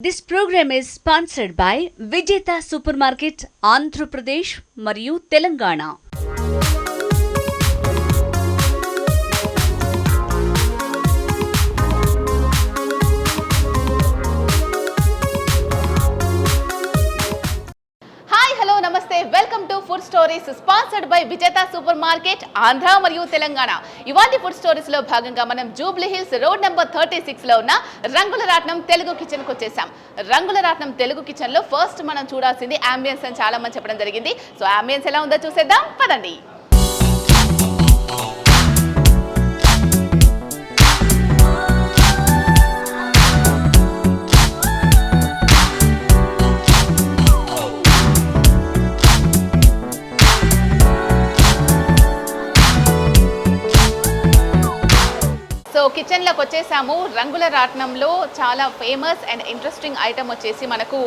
This program is sponsored by Vijeta Supermarket, Andhra Pradesh మరియు Telangana Food stories sponsored by Vijetha supermarket Andhra మరియు తెలంగాణ. ఇవాటి food స్టోరీస్లో భాగంగా మనం Jubilee Hills road number thirty సిక్స్లో ఉన్న రంగుల రాట్నం తెలుగు కిచెన్కు వచ్చేసాం. రంగుల రాట్నం తెలుగు కిచెన్లో ఫస్ట్ మనం చూడాల్సింది అంబియన్స్ అని చాలా మంది చెప్పడం జరిగింది. సో అంబియన్స్ ఎలా ఉందో చూసేద్దాం. పదండి. సో కిచెన్లోకి వచ్చేసాము. రంగుల రాట్నంలో చాలా ఫేమస్ అండ్ ఇంట్రెస్టింగ్ ఐటమ్ వచ్చేసి మనకు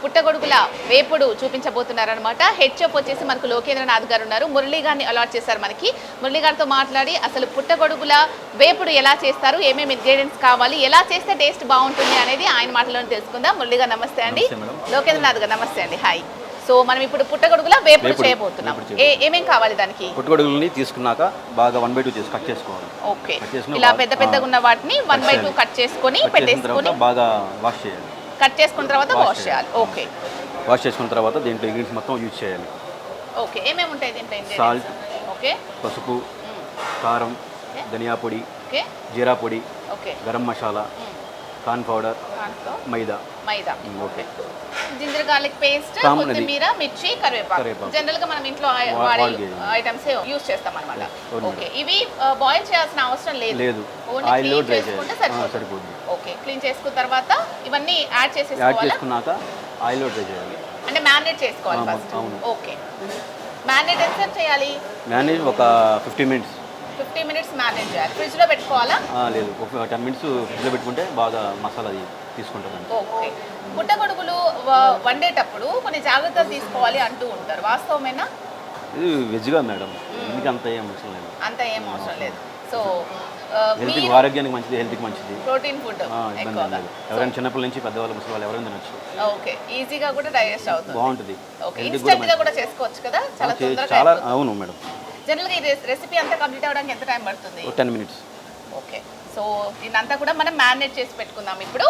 పుట్టగొడుగుల వేపుడు చూపించబోతున్నారు అనమాట హెచ్ఎఫ్ వచ్చేసి మనకు లోకేంద్రనాథ్ గారు ఉన్నారు. మురళీ గారిని అలాట్ చేశారు మనకి. మురళీ గారితో మాట్లాడి అసలు పుట్టగొడుగుల వేపుడు ఎలా చేస్తారు ఏమేమి ఇంగ్రీడియంట్స్ కావాలి ఎలా చేస్తే టేస్ట్ బాగుంటుంది అనేది ఆయన మాటలోనే తెలుసుకుందాం. మురళి గారు నమస్తే అండి. లోకేంద్రనాథ్ గారు నమస్తే అండి. హాయ్ సో మనం ఇప్పుడు పుట్టగొడుగుల వేపుడు చేయబోతున్నాం. ఏమేం కావాలి దానికి? పుట్టుగొడుగులని తీసుకున్నాక బాగా వన్ బై టూ చేసి కట్ చేసుకోవాలి. ఓకే. ఇలా పెద్ద పెద్దగా ఉన్న వాటిని వన్ బై టూ. కట్ చేసుకొని పెట్టేసుకొని బాగా వాష్ చేయాలి. కట్ చేసుకున్న తర్వాత వాష్ చేయాలి. ఓకే. వాష్ చేసుకున్న తర్వాత దీంట్లో ఇంగ్రీడియంట్స్ మొత్తం యూజ్ చేయాలి. ఓకే. ఏమేమి ఉంటాయి దీంట్లో? Salt. ఓకే. పసుపు కారం ధనియా పొడి ఓకే. జీరా పొడి okay. Garam masala corn powder దాంట్లో? Maida. Maida. Okay. Ginger garlic paste. కొత్తిమీర మిర్చి కరివేపాకు. జనరల్గా మనం ఇంట్లో వాడే. ఐటమ్స్ యూస్ చేస్తాం అవును ఓకే. ఇవి బాయిల్ చేయాల్సిన అవసరం లేదు. ఆయిల్లో క్లీన్ డ్రై సరిపోతుంది. ఓకే. క్లీన్ చేసుకున్న తర్వాత ఇవన్నీ యాడ్ యాడ్ చేసేసుకోవాలా? చేసుకున్నాక ఆయిల్లో డ్రై చేయాలి. అంటే మ్యారినేట్ చేసుకోవాలి ఫస్ట్. ఓకే. మ్యారినేట్ ఎంత చేయాలి? మ్యానేజ్ ఒక fifty minutes. Fifty minutes marinate చేయాలి. ఫ్రిడ్జ్లో పెట్టుకోవాలా లేదు. ఒక టెన్ మినిట్స్ ఫ్రిడ్జ్లో పెట్టుకుంటే బాగా మసాలా అది తీసుకుంటుంది ఓకే. పుట్టగొడుగులు వండేటప్పుడు కొన్ని జాగ్రత్తలు తీసుకోవాలి అంటూ ఉంటారు. వాస్తవమేనా? ఇది వెజ్గా మేడం. ఇందుకు అంత ఏం అవసరం లేదు. అంత ఏం అవసరం లేదు. సో హెల్త్కి ఆరోగ్యానికి మంచిది హెల్త్కి మంచిది. ప్రోటీన్ ఫుడ్ ఇబ్బంది లేదు. ఎవరైనా చిన్నపిల్లల నుంచి పెద్దవాళ్ళు ముసలి వాళ్ళు ఎవరైనా తినొచ్చు. ఓకే. ఈజీగా కూడా డైజెస్ట్ అవుతుంది. బాగుంటుంది. ఓకే. హెల్త్కి కూడా చేసుకోవచ్చు కదా? చాలా చాలా. అవును మేడం. జనరల్గా ఈ రెసిపీ అంతా కంప్లీట్ అవ్వడానికి ఎంత టైం పడుతుంది? Ten minutes. ఓకే. సో దీనంతా కూడా మనం మ్యారినేట్ చేసి పెట్టుకుందాం ఇప్పుడు.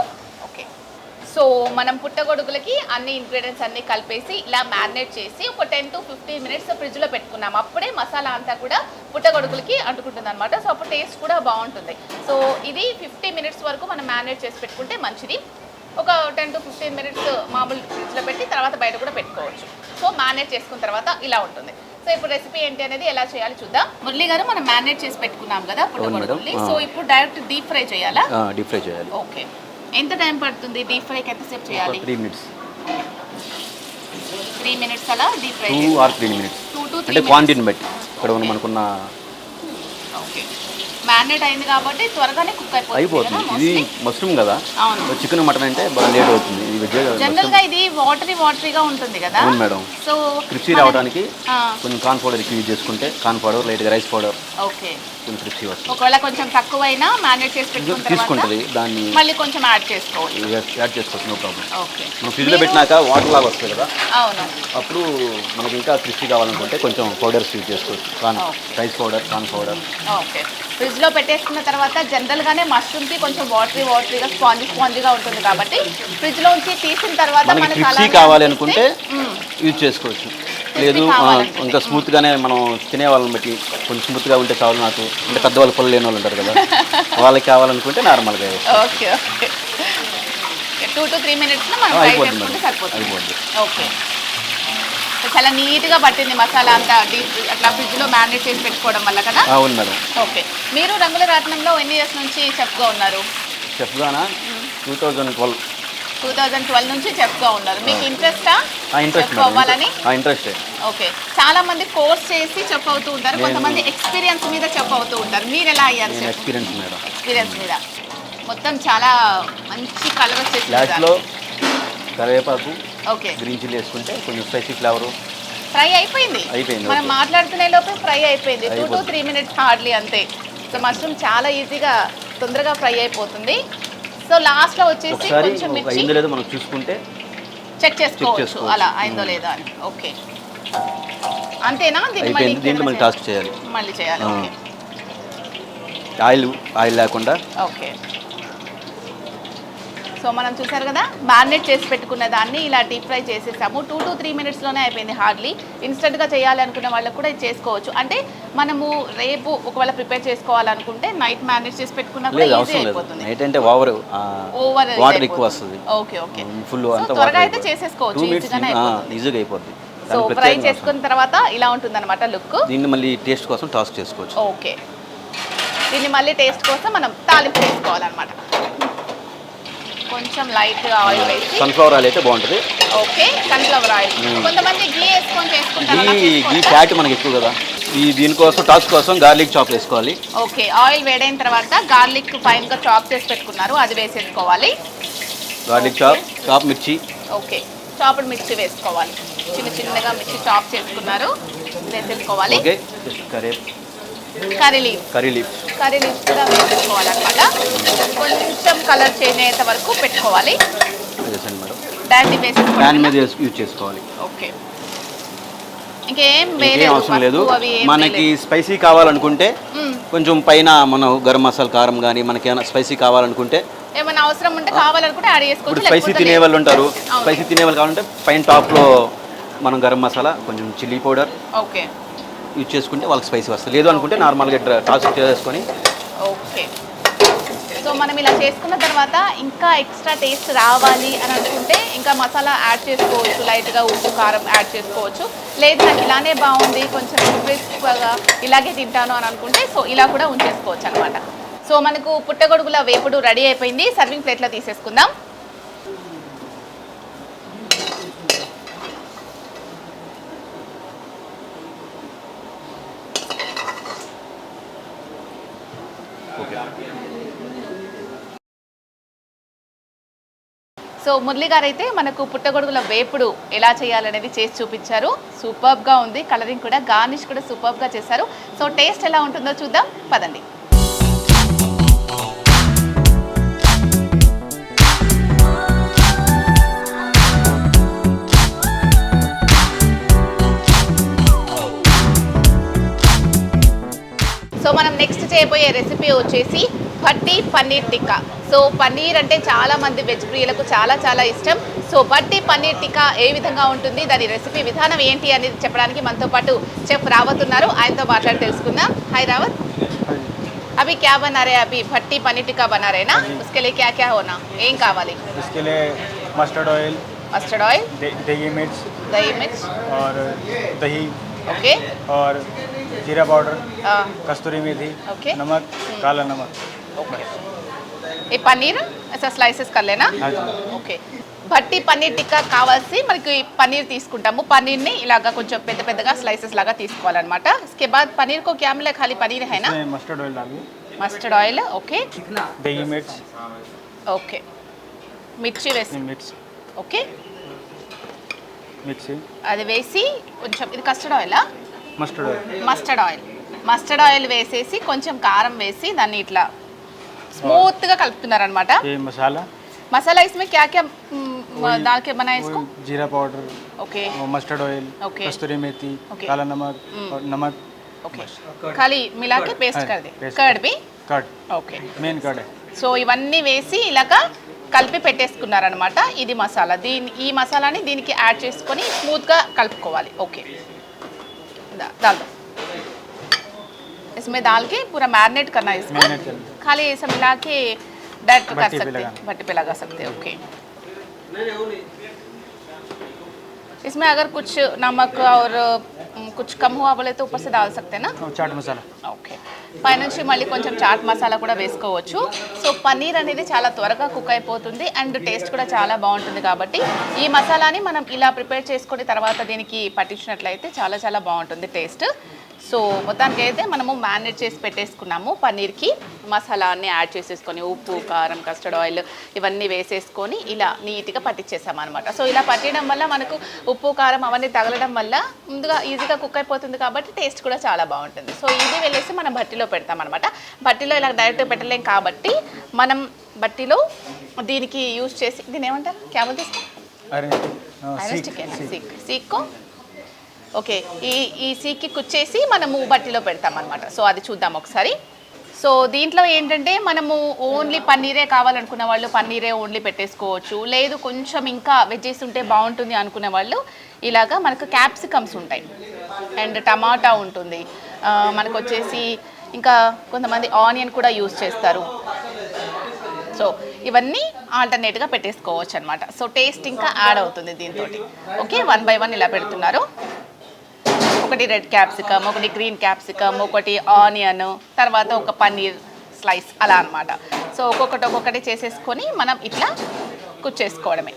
సో మనం పుట్టగొడుగులకి అన్ని ఇంగ్రీడియంట్స్ అన్ని కలిపేసి ఇలా మ్యారినేట్ చేసి ఒక టెన్ టు ఫిఫ్టీన్ మినిట్స్ ఫ్రిడ్జ్లో పెట్టుకున్నాం. అప్పుడే మసాలా అంతా కూడా పుట్టగొడుగులకి అంటుకుంటుంది అనమాట సో అప్పుడు టేస్ట్ కూడా బాగుంటుంది. సో ఇది ఫిఫ్టీ మినిట్స్ వరకు మనం మ్యారినేట్ చేసి పెట్టుకుంటే మంచిది. ఒక టెన్ టు ఫిఫ్టీన్ మినిట్స్ మామూలు ఫ్రిడ్జ్లో పెట్టి తర్వాత బయట కూడా పెట్టుకోవచ్చు. సో మ్యారినేట్ చేసుకున్న తర్వాత ఇలా ఉంటుంది. సో ఇప్పుడు రెసిపీ ఏంటి అనేది ఎలా చేయాలి చూద్దాం. మురళి గారు మనం మ్యారినేట్ చేసి పెట్టుకున్నాం కదా పుట్టగొడుగుల్ని. సో ఇప్పుడు డైరెక్ట్ డీప్ ఫ్రై చేయాలా? డీప్ ఫ్రై చేయాలి. ఓకే ఎంత టైం పడుతుంది డీప్ ఫ్రైకి ఎంతసేపు చేయాలి? త్రీ మినిట్స్ త్రీ మినిట్స్ అలా deep fry two or three minutes two to అంటే క్వాంటిటీని బట్టి. ఇక్కడ ఉన్న మనకున్న ఓకే మ్యారినేట్ అయింది కాబట్టి త్వరగానే కుక్ అయిపోతుంది ఇది మష్రూమ్ కదా. అవును. చికెన్ మటన్ అంటే బాగా లేట్ అవుతుంది. ఇది వెజ్ జనరల్గా ఇది వాటరీ వాటరీగా ఉంటుంది కదా. అవును మేడం. సో క్రిప్సీ రావడానికి కొంచెం కార్న్ పౌడర్ ఎక్కువ యూజ్ చేసుకుంటే కార్న్ పౌడర్ లైట్గా రైస్ పౌడర్ ఓకే కొంచెం వస్తుంది ఒకవేళ కొంచెం తక్కువైనా మ్యారినేట్ చేసి పెట్టుకున్న తర్వాత తీసుకుంటుంది దాన్ని మళ్ళీ కొంచెం యాడ్ చేసుకోవచ్చు యాడ్ చేసుకోవచ్చు నో ప్రాబ్లం ఓకే. మనం ఫ్రిడ్జ్లో పెట్టినాక వాటర్ లాగా వస్తుంది కదా? అవును. అప్పుడు మనకి ఇంకా క్రిస్పీ కావాలనుకుంటే కొంచెం పౌడర్స్ యూజ్ చేసుకోవచ్చు. Corn rice powder corn powder. Okay. ఫ్రిడ్జ్లో పెట్టేసుకున్న తర్వాత జనరల్ గానే మష్రూమ్కి కొంచెం వాటరీ వాటరీగా స్పాంజీ స్పాంజీగా ఉంటుంది కాబట్టి ఫ్రిడ్జ్లో ఉంచి తీసిన తర్వాత మనకి మనకు క్రిస్పీ కావాలి అనుకుంటే. యూజ్ చేసుకోవచ్చు. లేదు. ఇంకా స్మూత్గానే మనం తినే వాళ్ళని బట్టి కొంచెం స్మూత్గా ఉంటే చాలు నాకు. అంటే పెద్దవాళ్ళు పళ్ళు లేని వాళ్ళు ఉంటారు కదా. వాళ్ళకి కావాలనుకుంటే నార్మల్గా okay okay. Two to three మినిట్స్లో మనం ఫ్రై చేసుకుంటే సరిపోతుంది. ఓకే. చాలా నీట్గా పట్టింది మసాలా అంతా డీప్ అట్లా ఫ్రిడ్జ్లో మ్యారినేట్ చేసి పెట్టుకోవడం వల్ల కదా? అవును మేడం. ఓకే. మీరు రంగుల రాట్నంలో ఎన్ని ఇయర్స్ నుంచి చెఫ్గా ఉన్నారు? చెఫ్గానా two thousand twelve two thousand twelve నుంచి చెఫ్గా ఉన్నారు. మీకు ఇంట్రెస్టా ఇంట్రెస్ట్ అవ్వాలని ఇంట్రెస్టే ఓకే. చాలా మంది కోర్స్ చేసి చెఫ్ అవుతూ ఉంటారు కొంతమంది ఎక్స్పీరియన్స్ మీద చెఫ్ అవుతూ ఉంటారు. మీరు ఎలా అయ్యారు ఎక్స్పీరియన్స్ మేడం ఎక్స్పీరియన్స్ మీద. మొత్తం చాలా మంచి కలర్ లాస్ట్లో కరివేపాకు ఓకే. గ్రీన్ చిల్లీ వేసుకుంటే కొంచెం స్పైసీ ఫ్లేవరు ఫ్రై అయిపోయింది. అయిపోయింది, మనం. మాట్లాడుతునే లోపే ఫ్రై అయిపోయింది. Two to. Three minutes hardly అంతే. సో మష్రూమ్ చాలా ఈజీగా తొందరగా ఫ్రై అయిపోతుంది. సో లాస్ట్లో వచ్చేసి కొంచెం మిర్చి. అయిందో లేదో మనం చూసుకుంటే చెక్ చేసుకోవచ్చు. అలా అయిందో లేదో అని. ఓకే అంతేనా? దీన్ని మళ్ళీ అయిపోయింది. దీంట్లో మళ్ళీ టాస్క్ చేయాలి? మళ్ళీ చేయాలి. ఓకే ఆయిల్ ఆయిల్ లేకుండా ఓకే సో మనం చూసారు కదా మ్యారినేట్ చేసి పెట్టుకున్న దాన్ని ఇలా డీప్ ఫ్రై చేసేసాము. టూ టు త్రీ మినిట్స్లోనే అయిపోయింది హార్డ్లీ ఇన్స్టెంట్గా చేయాలి అనుకున్న వాళ్ళకు కూడా ఇది చేసుకోవచ్చు. అంటే మనము రేపు ఒకవేళ ప్రిపేర్ చేసుకోవాలనుకుంటే నైట్ మ్యారినేట్ చేసి పెట్టుకున్నా కూడా ఈజీ అయిపోతుంది. నైట్ అంటే ఓవర్ ఓవర్ వాటర్ ఎక్కువ వస్తుంది. ఓకే ఓకే ఫుల్ అంతా త్వరగా అయితే చేసేసుకోవచ్చు ఈజీగానే అయిపోతుంది. ఈజీగా సో ఫ్రై చేసుకున్న తర్వాత ఇలా ఉంటుందన్నమాట లుక్. దీన్ని మళ్ళీ టేస్ట్ కోసం టాస్క్ చేసుకోవచ్చు. ఓకే దీన్ని మళ్ళీ టేస్ట్ కోసం మనం తాలింపు వేసుకోవాలన్నమాట. కొంచెం లైట్ ఆయిల్ వేసి సన్ఫ్లవర్ ఆయిల్ అయితే బాగుంటుంది. Okay sunflower oil. కొంతమంది గీ వేసుకొని చేసుకుంటారు ఈ చేసుకోవచ్చా? ఫ్యాట్ మనకి ఎక్కువ కదా. ఈ దీనికోసం టాస్క్ కోసం గార్లిక్ చాప్ వేసుకోవాలి. ఓకే ఆయిల్ వేడైన తర్వాత గార్లిక్ ఫైన్గా చాప్ చేసి పెట్టుకున్నారు అది వేసేసుకోవాలి. గార్లిక్ చాప్ చాప్ మిర్చి. ఓకే చాపుడు మిర్చి వేసుకోవాలి. చిన్న చిన్నగా మిర్చి చాప్ చేసుకున్నారు వేసేసుకోవాలి. Okay just curry curry leave curry leaf curry కూడా వేసేసుకోవాలన్నమాట కొంచెం కలర్ చేంజ్ అయ్యేంత వరకు పెట్టుకోవాలి. ప్యాన్ మీద యూజ్ చేసుకోవాలి. ఓకే. ఇంకేం ఇంకేం వేరే అవసరం లేదు. మనకి. స్పైసీ కావాలనుకుంటే. కొంచెం పైన మనం గరం మసాలా కారం కానీ మనకి ఏమైనా స్పైసీ కావాలనుకుంటే ఏమైనా అవసరం ఉంటే కావాలనుకుంటే యాడ్ ఇప్పుడు చేసుకోవచ్చు స్పైసీ తినే. వాళ్ళు ఉంటారు. స్పైసీ తినే వాళ్ళు కావాలంటే పైన టాప్లో మనం గరం మసాలా కొంచెం చిల్లీ పౌడర్ ఓకే. యూజ్ చేసుకుంటే వాళ్ళకి స్పైసీ వస్తుంది. లేదు అనుకుంటే నార్మల్గా టాస్ చేసుకొని. ఓకే సో మనం ఇలా చేసుకున్న తర్వాత ఇంకా ఎక్స్ట్రా టేస్ట్ రావాలి అని అనుకుంటే ఇంకా మసాలా యాడ్ చేసుకోవచ్చు. లైట్గా ఉప్పు కారం యాడ్ చేసుకోవచ్చు. లేదు నాకు ఇలానే బాగుంది కొంచెం క్రిస్ప్గా ఇలాగే తింటాను అని అనుకుంటే సో ఇలా కూడా ఉంచేసుకోవచ్చు అనమాట సో మనకు పుట్టగొడుగుల వేపుడు రెడీ అయిపోయింది. సర్వింగ్ ప్లేట్లో తీసేసుకుందాం. సో మురళి గారు అయితే మనకు పుట్టగొడుగుల వేపుడు ఎలా చేయాలనేది చేసి చూపించారు. సూపర్బ్గా ఉంది. కలరింగ్ కూడా గార్నిష్ కూడా సూపర్బ్గా చేశారు. సో టేస్ట్ ఎలా ఉంటుందో చూద్దాం. పదండి. సో మనం నెక్స్ట్ చేయబోయే రెసిపీ వచ్చేసి భట్టి పన్నీర్ టిక్కా సో పన్నీర్ అంటే చాలా మంది వెజ్ ప్రియులకు చాలా చాలా ఇష్టం సో భట్టి పన్నీర్ టిక్కా ఏ విధంగా ఉంటుంది దాని రెసిపీ విధానం ఏంటి అనేది చెప్పడానికి మనతో పాటు చెఫ్ రావత్ ఉన్నారు ఆయనతో మాట్లాడి తెలుసుకుందాం హాయ్ రావత్ అవి క్యా బనా రే అభి భట్టి పన్నీర్ టిక్కా బనా రేనా ఉస్కే లియే క్యా క్యా హోనా ఏం కావాలి इसके लिए मस्टर्ड ऑयल మస్టర్డ్ ఆయిల్ दे- दही मिर्च దహి మిర్చ్ और दही ఓకే और जीरा पाउडर कस्तूरी मेथी ओके। नमक काला नमक ఓకే ఓకే ఈ పన్నీర్? స్లైసెస్ కర్లేనా? ఓకే భట్టి పన్నీర్ టిక్కా కావాల్సి మనకి పన్నీర్ తీసుకుంటాము. పన్నీర్ని ఇలాగ కొంచెం పెద్ద పెద్దగా స్లైసెస్ లాగా తీసుకోవాలన్నమాట. ఇస్కే బాద్ పన్నీర్ కో క్యామ్ ఖాళీ పన్నీర్ హైనా? Mustard oil mustard oil okay. మిర్చి ఓకే. మిర్చి వేసి. మిర్చి ఓకే. మిర్చి. అది వేసి కొంచెం ఇది custard ఆయిలా mustard oil mustard oil mustard oil వేసేసి కొంచెం కారం వేసి దాన్ని ఇట్లా స్మూత్గా కలుపుతున్నారనమాట ये मसाला मसाला इसमें क्या क्या हम्म, डाल के बनाए इसको वो जीरा पाउडर ओके वो मस्टर्ड ऑयल ओके। कस्तूरी मेथी ओके। काला नमक और नमक ओके खाली मिला के पेस्ट हाँ, कर दे पेस्ट कर्ड भी कर्ड ఓకే मेन कर्ड है సో ఇవన్నీ వేసి ఇలాగా కలిపి పెట్టేసుకున్నారనమాట ఇది మసాలా దీని ఈ మసాలాని దీనికి యాడ్ చేసుకొని స్మూత్గా కలుపుకోవాలి ఓకే दा- डाल दो इसमें डाल के पूरा मैरिनेट करना है इसको मैरिनेट करना है। खाली ऐसा मिला के डायरेक्ट कर भट्टी पे सकते हैं लगाना। भट्टी पे लगा सकते हैं ओके इसमें अगर कुछ नमक और अम, कुछ कम हुआ बोले तो ऊपर से डाल सकते हैं ना और चाट मसाला ఓకే పైనుంచి మళ్ళీ కొంచెం చాట్ మసాలా కూడా వేసుకోవచ్చు సో పన్నీర్ అనేది చాలా త్వరగా కుక్ అయిపోతుంది అండ్ టేస్ట్ కూడా చాలా బాగుంటుంది కాబట్టి ఈ మసాలాని మనం ఇలా ప్రిపేర్ చేసుకుని తర్వాత దీనికి పట్టించినట్లయితే చాలా చాలా బాగుంటుంది టేస్ట్ సో మొత్తానికి అయితే మనము మ్యారినేట్ చేసి పెట్టేసుకున్నాము పన్నీర్కి మసాలా అన్ని యాడ్ చేసేసుకొని ఉప్పు కారం కస్టర్డ్ ఆయిల్ ఇవన్నీ వేసేసుకొని ఇలా నీట్గా పట్టించేసాము అనమాట సో ఇలా పట్టడం వల్ల మనకు ఉప్పు కారం అవన్నీ తగలడం వల్ల ముందుగా ఈజీగా కుక్ అయిపోతుంది కాబట్టి టేస్ట్ కూడా చాలా బాగుంటుంది. సో ఇది వెళ్ళేసి మనం భట్టిలో పెడతాం అనమాట భట్టిలో ఇలా డైరెక్ట్ పెట్టలేం కాబట్టి మనం బట్టీలో దీనికి యూజ్ చేసి దీని ఏమంటారు? క్యాబల్ తీసుకో సీక్ సీక్కో ఓకే ఈ ఈ సీకి కుచ్చేసి మనము బట్టిలో పెడతాం అనమాట సో అది చూద్దాం ఒకసారి. సో దీంట్లో ఏంటంటే మనము ఓన్లీ పన్నీరే కావాలనుకున్న వాళ్ళు పన్నీరే ఓన్లీ పెట్టేసుకోవచ్చు. లేదు కొంచెం ఇంకా వెజ్జెస్ ఉంటే బాగుంటుంది అనుకునే వాళ్ళు ఇలాగా మనకు క్యాప్సికమ్స్ ఉంటాయి. అండ్ టమాటా ఉంటుంది. మనకు వచ్చేసి ఇంకా కొంతమంది ఆనియన్ కూడా యూస్ చేస్తారు. సో ఇవన్నీ ఆల్టర్నేట్గా పెట్టేసుకోవచ్చు అనమాట సో టేస్ట్ ఇంకా యాడ్ అవుతుంది దీంతో ఓకే వన్ బై వన్ ఇలా పెడుతున్నారు. ఒకటి రెడ్ క్యాప్సికమ్ ఒకటి గ్రీన్ క్యాప్సికమ్ ఒకటి ఆనియన్ తర్వాత ఒక పన్నీర్ స్లైస్ అలా అనమాట సో ఒక్కొక్కటి ఒక్కొక్కటి చేసేసుకొని మనం ఇట్లా కుచ్చేసుకోవడమే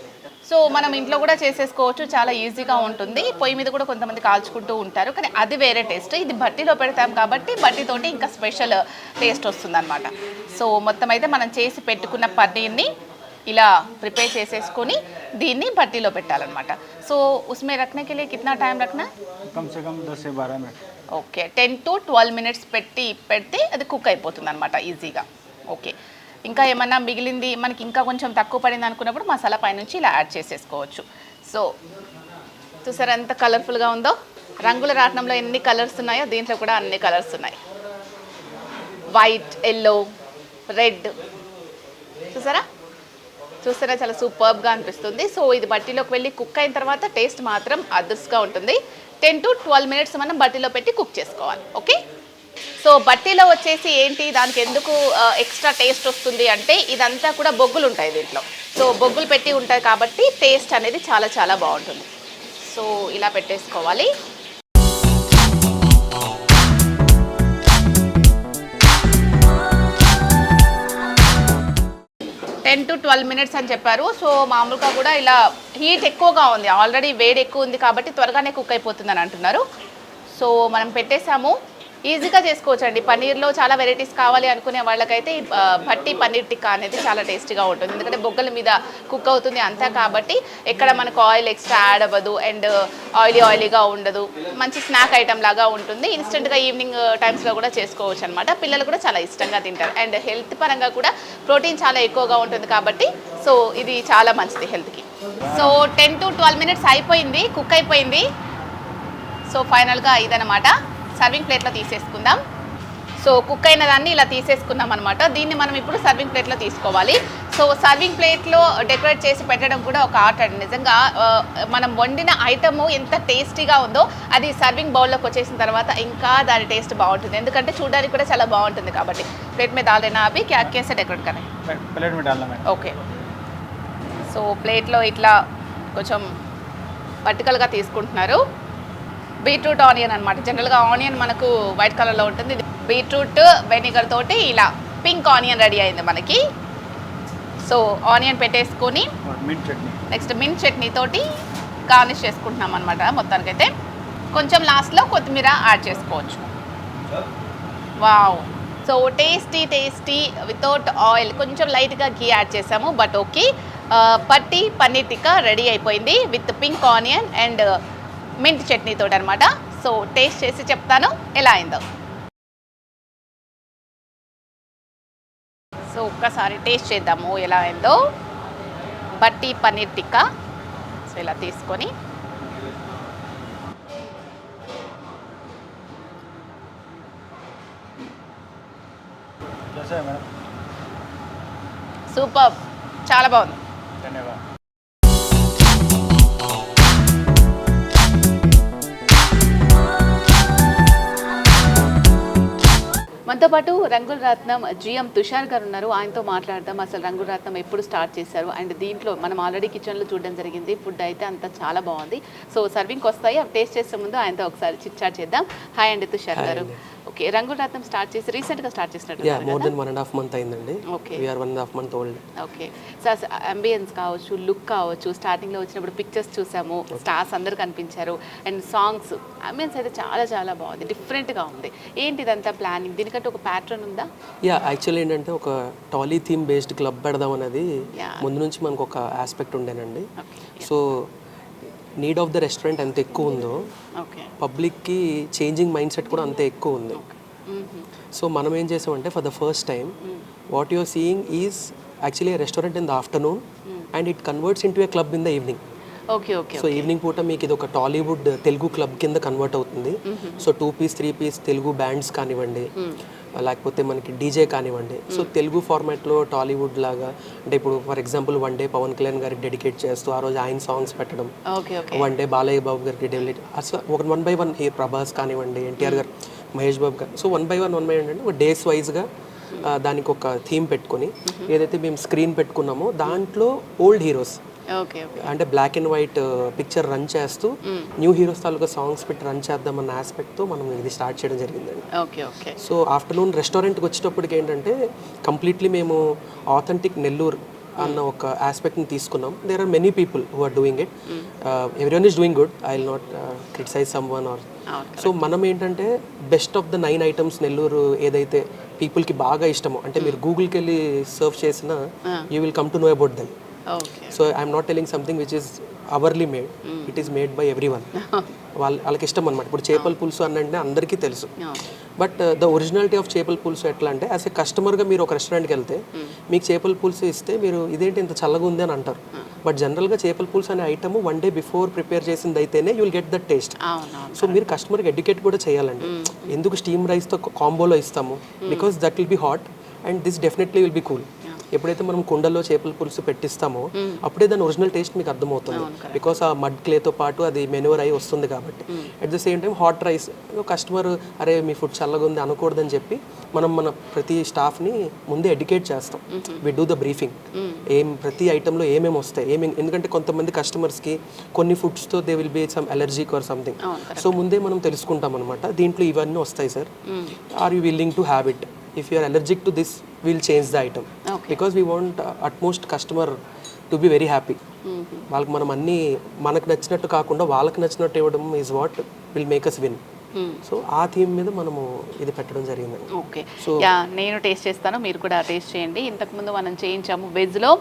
సో మనం ఇంట్లో కూడా చేసేసుకోవచ్చు చాలా ఈజీగా ఉంటుంది. పొయ్యి మీద కూడా కొంతమంది కాల్చుకుంటూ ఉంటారు కానీ అది వేరే టేస్ట్. ఇది బట్టీలో పెడతాం కాబట్టి బట్టీతోటి ఇంకా స్పెషల్ టేస్ట్ వస్తుంది సో మొత్తం అయితే మనం చేసి పెట్టుకున్న పన్నీర్ని ఇలా ప్రిపేర్ చేసేసుకొని దీన్ని భర్తీలో పెట్టాలన్నమాట. సో ఉస్మే రక్నే కెళ్ళి time రక్నా? Okay ten to twelve minutes పెట్టి పెడితే అది కుక్ అయిపోతుంది అనమాట ఈజీగా. ఓకే ఇంకా ఏమన్నా మిగిలింది మనకి ఇంకా కొంచెం తక్కువ పడింది అనుకున్నప్పుడు మసాలా పైనుంచి ఇలా యాడ్ చేసేసుకోవచ్చు. సో చూసారా ఎంత కలర్ఫుల్గా ఉందో? రంగుల రాట్నంలో ఎన్ని కలర్స్ ఉన్నాయో దీంట్లో కూడా అన్ని కలర్స్ ఉన్నాయి. వైట్ ఎల్లో రెడ్ చూసారా? చూస్తేనే చాలా సూపర్బ్గా అనిపిస్తుంది. సో ఇది బట్టీలోకి వెళ్ళి కుక్ అయిన తర్వాత టేస్ట్ మాత్రం అదర్స్గా ఉంటుంది. టెన్ టు ట్వెల్వ్ మినిట్స్ మనం బట్టీలో పెట్టి కుక్ చేసుకోవాలి. ఓకే? సో బట్టీలో వచ్చేసి ఏంటి? దానికి ఎందుకు ఎక్స్ట్రా టేస్ట్ వస్తుంది అంటే ఇదంతా కూడా బొగ్గులు ఉంటాయి దీంట్లో. సో బొగ్గులు పెట్టి ఉంటాయి కాబట్టి టేస్ట్ అనేది చాలా చాలా బాగుంటుంది. సో ఇలా పెట్టేసుకోవాలి. టెన్ టు ట్వెల్వ్ మినిట్స్ అని చెప్పారు. సో మామూలుగా కూడా ఇలా హీట్ ఎక్కువగా ఉంది. ఆల్రెడీ వేడి ఎక్కువ ఉంది కాబట్టి త్వరగానే కుక్ అయిపోతుంది అని అంటున్నారు. సో మనం పెట్టేసాము ఈజీగా చేసుకోవచ్చండి. పన్నీర్లో చాలా వెరైటీస్ కావాలి అనుకునే వాళ్ళకైతే ఈ, భట్టి పన్నీర్ టిక్కా అనేది చాలా టేస్టీగా ఉంటుంది. ఎందుకంటే బొగ్గల మీద కుక్ అవుతుంది అంతా కాబట్టి ఎక్కడ మనకు ఆయిల్ ఎక్స్ట్రా యాడ్ అవ్వదు అండ్ ఆయిలీ ఆయిలీగా ఉండదు. మంచి స్నాక్ ఐటమ్ లాగా ఉంటుంది. ఇన్స్టెంట్గా ఈవినింగ్ టైమ్స్లో కూడా చేసుకోవచ్చు అనమాట పిల్లలు కూడా చాలా ఇష్టంగా తింటారు. అండ్ హెల్త్ పరంగా కూడా ప్రోటీన్ చాలా ఎక్కువగా ఉంటుంది కాబట్టి సో ఇది చాలా మంచిది హెల్త్కి. So ten to twelve minutes అయిపోయింది. కుక్ అయిపోయింది. సో ఫైనల్గా ఇదనమాట సర్వింగ్ ప్లేట్లో తీసేసుకుందాం. సో కుక్ అయిన దాన్ని ఇలా తీసేసుకుందాం అనమాట దీన్ని మనం ఇప్పుడు సర్వింగ్ ప్లేట్లో తీసుకోవాలి. సో సర్వింగ్ ప్లేట్లో డెకరేట్ చేసి పెట్టడం కూడా ఒక ఆర్ట్ అండి. నిజంగా మనం వండిన ఐటమ్ ఎంత టేస్టీగా ఉందో అది సర్వింగ్ బౌల్లోకి వచ్చేసిన తర్వాత ఇంకా దాని టేస్ట్ బాగుంటుంది. ఎందుకంటే చూడడానికి కూడా చాలా బాగుంటుంది కాబట్టి. ప్లేట్ మీద ఆల్రెనా అవి క్యాక్ చేస్తే డెకరేట్ కానీ ఓకే. సో ప్లేట్లో ఇట్లా కొంచెం వర్టికల్గా తీసుకుంటున్నారు. బీట్రూట్ ఆనియన్ అనమాట జనరల్గా ఆనియన్ మనకు వైట్ కలర్లో ఉంటుంది. బీట్రూట్ వెనిగర్ తోటి ఇలా పింక్ ఆనియన్ రెడీ అయింది మనకి. సో ఆనియన్ పెట్టేసుకొని నెక్స్ట్ మిన్ చట్నీ తోటి గార్నిష్ చేసుకుంటున్నాం అనమాట మొత్తానికైతే. కొంచెం లాస్ట్లో కొత్తిమీర యాడ్ చేసుకోవచ్చు. Wow. So tasty tasty without oil కొంచెం లైట్గా ఘీ యాడ్ చేసాము but okay bhatti paneer tikka ready అయిపోయింది with pink onion and mint చట్నీతో అనమాట సో టేస్ట్ చేసి చెప్తాను. ఎలా అయిందో. సో ఒక్కసారి టేస్ట్ చేద్దాము. ఎలా అయిందో. బట్టి పన్నీర్ టిక్కా. సో ఇలా తీసుకొని. సూపర్. చాలా బాగుంది. ధన్యవాదాలు. మనతో పాటు రంగుల రత్నం జిఎం తుషార్ గారు ఉన్నారు. ఆయనతో మాట్లాడదాం. అసలు రంగుల రత్నం ఎప్పుడు స్టార్ట్ చేశారు? అండ్ దీంట్లో మనం ఆల్రెడీ కిచెన్లో చూడడం జరిగింది. ఫుడ్ అయితే అంతా చాలా బాగుంది. సో సర్వింగ్కి వస్తాయి. అవి టేస్ట్ చేసే ముందు ఆయనతో ఒకసారి చిట్ చాట్ చేద్దాం. హాయ్ అండి తుషార్ గారు. ఓకే రంగుల రత్నం స్టార్ట్ చేసి రీసెంట్గా స్టార్ట్ యా చేసినట్టు more than one and half month అయిందండి. Okay. We're one and half month old okay sir ambience కావచ్చు లుక్ కావచ్చు స్టార్టింగ్లో వచ్చినప్పుడు పిక్చర్స్ చూసాము స్టార్స్ అందరు కనిపించారు అండ్ సాంగ్స్ అంబియన్స్ అయితే చాలా చాలా బాగుంది డిఫరెంట్గా ఉంది. ఏంటి ఇదంతా ప్లానింగ్ దీనికంటే ఒక ప్యాటర్న్ ఉందా? యా యాక్చువల్లీ ఏంటంటే ఒక టాలీ థీమ్ బేస్డ్ క్లబ్ పెడదాం అనేది. ముందు నుంచి మనకు ఒక aspect ఉండేనండి. Okay so need of the restaurant ఎంత ఎక్కువ ఉందో పబ్లిక్కి చేంజింగ్ మైండ్ సెట్ కూడా అంతే ఎక్కువ ఉంది. సో మనం ఏం చేసామంటే for the first time what your seeing is actually restaurant in the afternoon and it converts into a club in the evening okay okay so evening పూట మీకు ఇది ఒక టాలీవుడ్ తెలుగు క్లబ్ కింద కన్వర్ట్ అవుతుంది. So two piece three piece Telugu bands కానివ్వండి. లేకపోతే మనకి DJ కానివ్వండి. సో తెలుగు ఫార్మాట్లో టాలీవుడ్ లాగా అంటే ఇప్పుడు for example one day Pawan Kalyan గారికి డెడికేట్ చేస్తూ ఆ రోజు ఆయన సాంగ్స్ పెట్టడం. వన్ డే బాలయ్య బాబు గారికి డెలిట్ అసలు ఒక one by one a Prabhas కానివ్వండి ఎన్టీఆర్ గారు మహేష్ బాబు గారు. So one by one one by one అంటే ఒక డేస్ వైజ్గా దానికి ఒక థీమ్ పెట్టుకొని ఏదైతే మేము స్క్రీన్ పెట్టుకున్నామో దాంట్లో ఓల్డ్ హీరోస్ అంటే black and white picture run చేస్తూ న్యూ హీరోస్ తాలూకా సాంగ్స్ పెట్టి రన్ చేద్దామన్న ఆస్పెక్ట్తో మనం ఇది స్టార్ట్ చేయడం జరిగిందండి. Okay okay. సో ఆఫ్టర్నూన్ రెస్టారెంట్కి వచ్చేటప్పటికి ఏంటంటే కంప్లీట్లీ మేము ఆథెంటిక్ నెల్లూరు అన్న ఒక ఆస్పెక్ట్ని తీసుకున్నాం. There are many people who are doing it everyone is doing good I will not criticize someone or so మనం ఏంటంటే best of the nine items Nellore ఏదైతే పీపుల్కి బాగా ఇష్టమో అంటే మీరు గూగుల్కి వెళ్ళి సర్వ్ చేసిన you will come to know about them so I'm not telling something which is hourly made it is made by everyone వాళ్ళ వాళ్ళకి ఇష్టం అనమాట ఇప్పుడు చేపల పులుసు అని అంటే అందరికీ తెలుసు. బట్ ద ఒరిజినాలిటీ ఆఫ్ చేపల పులుసు ఎట్లా అంటే యాజ్ ఎ కస్టమర్గా మీరు ఒక రెస్టారెంట్కి వెళ్తే మీకు చేపల పులుసు ఇస్తే మీరు ఇదేంటి ఇంత చల్లగా ఉంది అని అంటారు. బట్ జనరల్గా చేపల పులుసు అనే item one day before prepare చేసింది అయితేనే you will get that taste so మీరు కస్టమర్కి ఎడ్యుకేట్ కూడా చేయాలండి. ఎందుకు స్టీమ్ రైస్తో కాంబోలో ఇస్తాము? Because that will be hot and this definitely will be cool ఎప్పుడైతే మనం కుండలో చేపల పులుసు పెట్టిస్తామో అప్పుడే దాని ఒరిజినల్ టేస్ట్ మీకు అర్థమవుతుంది. బికాస్ ఆ మడ్ క్లేతో పాటు అది మెనూర్ అయి వస్తుంది కాబట్టి. At the same time hot rice customer అరే మీ ఫుడ్ చల్లగా ఉంది అనకూడదని చెప్పి మనం మన ప్రతి స్టాఫ్ని ముందే ఎడ్యుకేట్ చేస్తాం. వి డూ ద బ్రీఫింగ్ ఏం ప్రతి ఐటెంలో ఏమేమి వస్తాయి? ఏమి ఎందుకంటే కొంతమంది కస్టమర్స్కి కొన్ని ఫుడ్స్తో they will be some allergic or something so ముందే మనం తెలుసుకుంటాం అనమాట దీంట్లో ఇవన్నీ వస్తాయి sir are you willing to have it if you are allergic to this will change the item because we want utmost customer to be very happy వాళ్ళకి మనం అన్నీ మనకు నచ్చినట్టు కాకుండా వాళ్ళకి నచ్చినట్టు ఇవ్వడం is what will make us win so ఆ థీమ్ మీద మనము ఇది పెట్టడం జరిగిందండి. ఓకే యా నేను టేస్ట్ చేస్తాను మీరు కూడా టేస్ట్ చేయండి. ఇంతకుముందు మనం చేయించాము వెజ్లో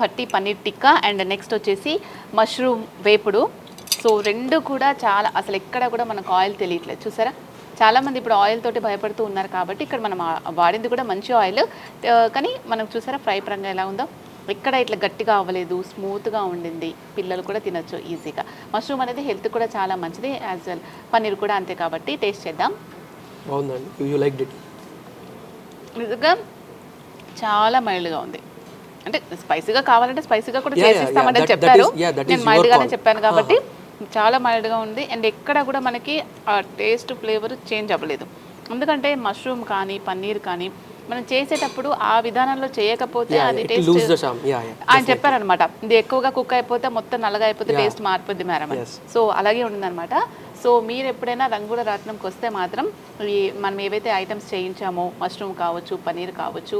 భట్టి పన్నీర్ టిక్కా అండ్ నెక్స్ట్ వచ్చేసి మష్రూమ్ వేపుడు. సో రెండు కూడా చాలా అసలు ఎక్కడ కూడా మనకు ఆయిల్ తెలియట్లేదు. చూసారా? చాలామంది ఇప్పుడు ఆయిల్ తోటి భయపడుతూ ఉన్నారు కాబట్టి ఇక్కడ మనం వాడింది కూడా మంచి ఆయిల్ కానీ మనకు చూసారా ఫ్రై పరంగా ఎలా ఉందో? ఎక్కడ ఇట్లా గట్టిగా అవ్వలేదు స్మూత్గా ఉండింది. పిల్లలు కూడా తినొచ్చు ఈజీగా. మష్రూమ్ అనేది హెల్త్ కూడా చాలా మంచిది. యాజ్ వెల్ పన్నీర్ కూడా అంతే కాబట్టి టేస్ట్ చేద్దాం. బాగుందండి. యూ లైక్ ఇట్ నిజంగా చాలా మైల్డ్గా ఉంది. అంటే స్పైసీగా కావాలంటే స్పైసీగా కూడా చేసిస్తామని చెప్పారు. నేను మైల్డ్గానే. చెప్పాను కాబట్టి చాలా మైల్డ్గా ఉంది. అండ్ ఎక్కడ కూడా మనకి ఆ టేస్ట్ ఫ్లేవర్ చేంజ్ అవ్వలేదు. ఎందుకంటే మష్రూమ్ కానీ పన్నీర్ కానీ మనం చేసేటప్పుడు ఆ విధానంలో చేయకపోతే అది టేస్ట్ ఆయన చెప్పారనమాట ఇది ఎక్కువగా కుక్ అయిపోతే మొత్తం నల్లగా అయిపోతే టేస్ట్ మారిపోద్ది మేడం. సో అలాగే ఉండిందనమాట సో మీరు ఎప్పుడైనా రంగుల రాట్నంకి వస్తే మాత్రం ఈ మనం ఏవైతే ఐటమ్స్ చేయించామో మష్రూమ్ కావచ్చు పన్నీర్ కావచ్చు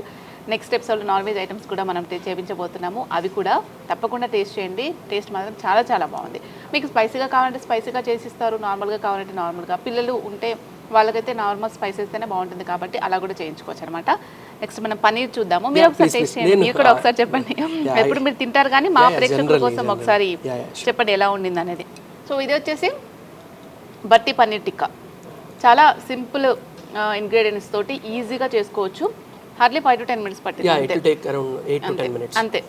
నెక్స్ట్ ఎపిసోడ్లో నాన్ వెజ్ ఐటమ్స్ కూడా మనం చేయించబోతున్నాము అవి కూడా తప్పకుండా టేస్ట్ చేయండి. టేస్ట్ మాత్రం చాలా చాలా బాగుంది. మీకు స్పైసీగా కావాలంటే స్పైసీగా చేసిస్తారు. నార్మల్గా కావాలంటే నార్మల్గా పిల్లలు ఉంటే వాళ్ళకైతే నార్మల్ స్పైసెస్తేనే బాగుంటుంది కాబట్టి అలా కూడా చేయించుకోవచ్చు అనమాట నెక్స్ట్ మనం పన్నీర్ చూద్దాము. మీరు ఒకసారి టేస్ట్. చేయండి. మీరు కూడా ఒకసారి చెప్పండి. ఎప్పుడు మీరు తింటారు కానీ మా ప్రేక్షకుల కోసం. ఒకసారి. చెప్పండి ఎలా ఉండింది అనేది సో ఇది వచ్చేసి బట్టి పన్నీర్ టిక్కా. చాలా సింపుల్ ఇంగ్రీడియంట్స్ తోటి ఈజీగా చేసుకోవచ్చు. Hardly five to ten minutes పట్టింది అంతే.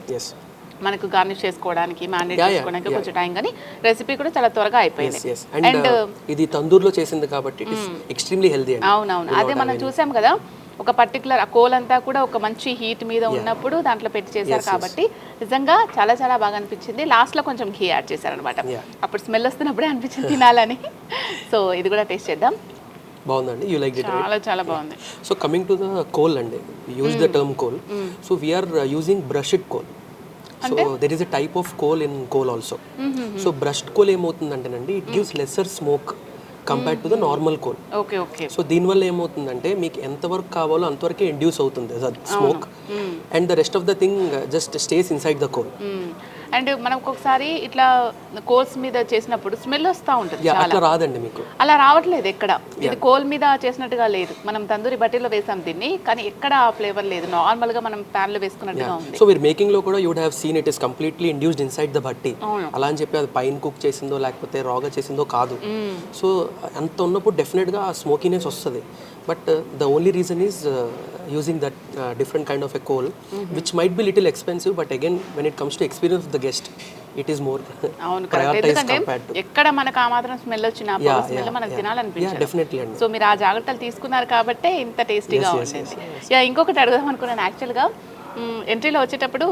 మనకు గార్నిష్ చేసుకోవడానికి మ్యారినేట్ చేసుకోవడానికి. కొంచెం టైం కానీ రెసిపీ కూడా చాలా త్వరగా అయిపోయింది. అండ్ uh, ఇది తందూర్లో చేసింది కాబట్టి ఎక్స్ట్రీమ్లీ హెల్దీ అండి. అవునవును. అదే మనం చూసాం కదా ఒక పర్టికులర్ ఆ కోల్ అంతా కూడా ఒక మంచి హీట్ మీద ఉన్నప్పుడు దాంట్లో పెట్టి చేశారు కాబట్టి నిజంగా చాలా చాలా బాగా అనిపించింది. లాస్ట్లో కొంచెం ఘీ యాడ్ చేశారు అనమాట. అప్పుడు స్మెల్ వస్తున్నప్పుడే అనిపించింది తినాలని. సో ఇది కూడా టేస్ట్ చేద్దాం. బాగుందండి. యూ లైక్ చాలా చాలా బాగుంది. So coming to the coal అండి. Use the term coal so we're using brushed coal so there is a type of coal in coal also so brushed coal ఏమవుతుందంటేనండి it gives lesser smoke compared to the normal coal okay okay so దీనివల్ల ఏమవుతుందంటే మీకు ఎంతవరకు కావాలో అంతవరకే induce అవుతుంది. Smoke and the rest of the thing just stays inside the coal and మనం ఒక్కొక్కసారి ఇట్లా కోల్స్ మీద చేసినప్పుడు స్మెల్ వస్తూ ఉంటుంది యా అట్లా రాదండి మీకు. అలా రావట్లేదు ఎక్కడ. ఇది కోల్ మీద చేసినట్టుగా లేదు. మనం తందూరి బట్టీలో వేసాం దీన్ని కానీ ఎక్కడ ఆ ఫ్లేవర్ లేదు. నార్మల్గా మనం ప్యాన్లో వేసుకున్నట్టుగా ఉంది. సో మీరు మేకింగ్లో కూడా you'd have seen it is completely induced inside the bhatti. అలా అని చెప్పి అది పైన కుక్ చేసిందో లేకపోతే రాగా చేసిందో కాదు. సో అంత ఉన్నప్పుడు డెఫినెట్గా ఆ స్మోకీనెస్ వస్తుంది. But the only reason is using that uh, different kind of a coal, which might be little expensive, but again, when it comes to experience of the guest, it is more అవును correct prioritized ఎందుకంటే compared to. ఎక్కడ మనకు ఆ మాత్రం smell వచ్చిన Yeah, smell yeah, మనకు yeah. తినాలనిపించదు Yeah, definitely అండి. సో మీరు ఆ జాగ్రత్తలు తీసుకున్నారు కాబట్టే ఇంత టేస్టీగా Yes, yes, ఉండింది యా ఇంకొకటి అడుగుదాం అనుకున్నాను యాక్చువల్గా ఎంట్రీలో వచ్చేటప్పుడు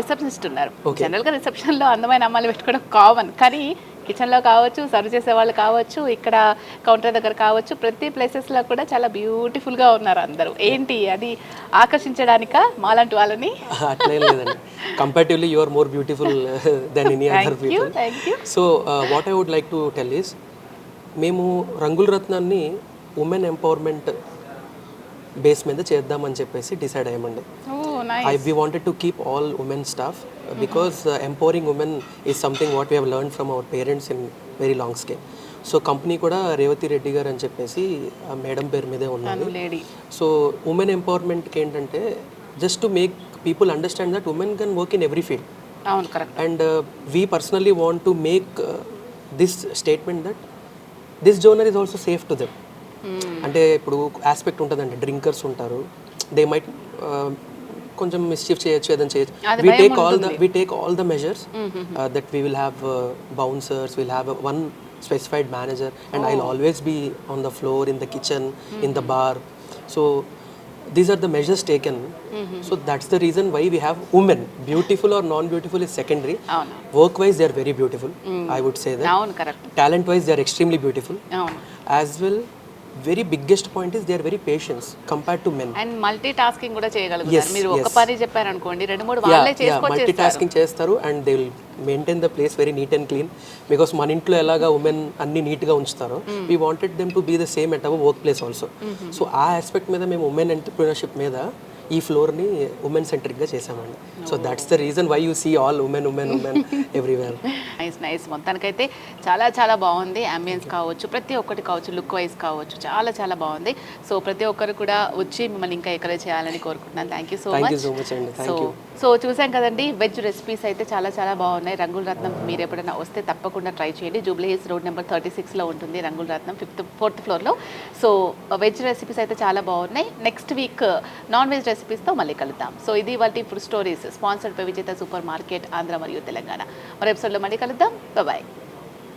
రిసెప్షనిస్ట్ ఉన్నారు Okay. జనరల్గా రిసెప్షన్లో అందమైన అమ్మాయిలు పెట్టుకోవడం కామన్ కానీ కిచెన్లో కావచ్చు సర్వ్ చేసే వాళ్ళు కావచ్చు ఇక్కడ కౌంటర్ దగ్గర కావచ్చు ప్రతి ప్లేసెస్లో కూడా చాలా బ్యూటిఫుల్గా ఉన్నారు అందరూ. ఏంటి? అది ఆకర్షించడానిక? మాలాంటి వాళ్ళని? అట్లా లేదండి. Comparatively you are more beautiful than any other people so what I would like to tell is మేము రంగుల రత్నాన్ని ఉమెన్ ఎంపవర్మెంట్ బేస్ మీద చేద్దామని చెప్పేసి డిసైడ్ అయ్యామండి. Nice I we wanted to keep all women staff uh, because uh, empowering women is something what we have learned from our parents in very long scale. So company కూడా రేవతి రెడ్డి గారు అని చెప్పేసి madam పేరు మీదే ఉన్నది so women ఎంపవర్మెంట్కి ఏంటంటే just to make people understand that women can work in every field అవును correct and we personally want to make this statement that this genre is also safe to them అంటే ఇప్పుడు aspect ఉంటుందండి drinkers ఉంటారు. They might కొంచెం mischief చేయొచ్చు ఏదైనా చేయొచ్చు we take all the we take all the measures that we will have bouncers will have one specified manager and I always be on the floor in the kitchen in the bar so these are the measures taken so that's the reason why we have women beautiful or non-beautiful is secondary అవును work wise they are very beautiful i would say that అవును correct talent wise they are extremely beautiful అవును as well very biggest point is they are very patient compared to men. And multi tasking కూడా చేయగలుగుతారు. మీరు ఒక. పని చెప్పారనుకోండి రెండు మూడు వాళ్ళే yeah చేసుకొచ్చేస్తారు multitasking చేస్తారు. And they will maintain the place very neat and clean because మన ఇంట్లో ఎలాగా ఉమెన్ అన్ని నీట్గా ఉంచుతారో we wanted them to be the same at our work place also so ఆ ఆస్పెక్ట్ మీద మేము ఉమెన్ ఎంటర్ప్రినర్షిప్ మీద ఈ ఫ్లోర్ని ఉమెన్ సెంట్రిక్గా చేసామండి so that's the reason why you see all women women women everywhere nice nice మొత్తానికైతే చాలా చాలా బాగుంది అంబియన్స్ కావచ్చు ప్రతి ఒక్కటి కావచ్చు లుక్ వైజ్ కావచ్చు చాలా చాలా బాగుంది. సో ప్రతి ఒక్కరు కూడా వచ్చి మిమ్మల్ని ఇంకా ఎక్కడ చేయాలని కోరుకుంటున్నాను. Thank you so much so much అండి. సో చూసాం కదండి వెజ్ రెసిపీస్ అయితే చాలా చాలా బాగున్నాయి. రంగుల రత్నం మీరు ఎప్పుడైనా వస్తే తప్పకుండా ట్రై చేయండి. Jubilee Hills road number thirty సిక్స్లో ఉంటుంది రంగుల రత్నం ఫిఫ్త్ ఫోర్త్ ఫ్లోర్లో సో వెజ్ రెసిపీస్ అయితే చాలా బాగున్నాయి. నెక్స్ట్ వీక్ నాన్ వెజ్ రెసిపీస్తో మళ్ళీ కలుద్దాం. సో ఇది వాటి food stories sponsored by Vijetha super market Andhra మరియు తెలంగాణ. మరో ఎపిసోడ్లో మళ్ళీ కలుద్దాం. బాయ్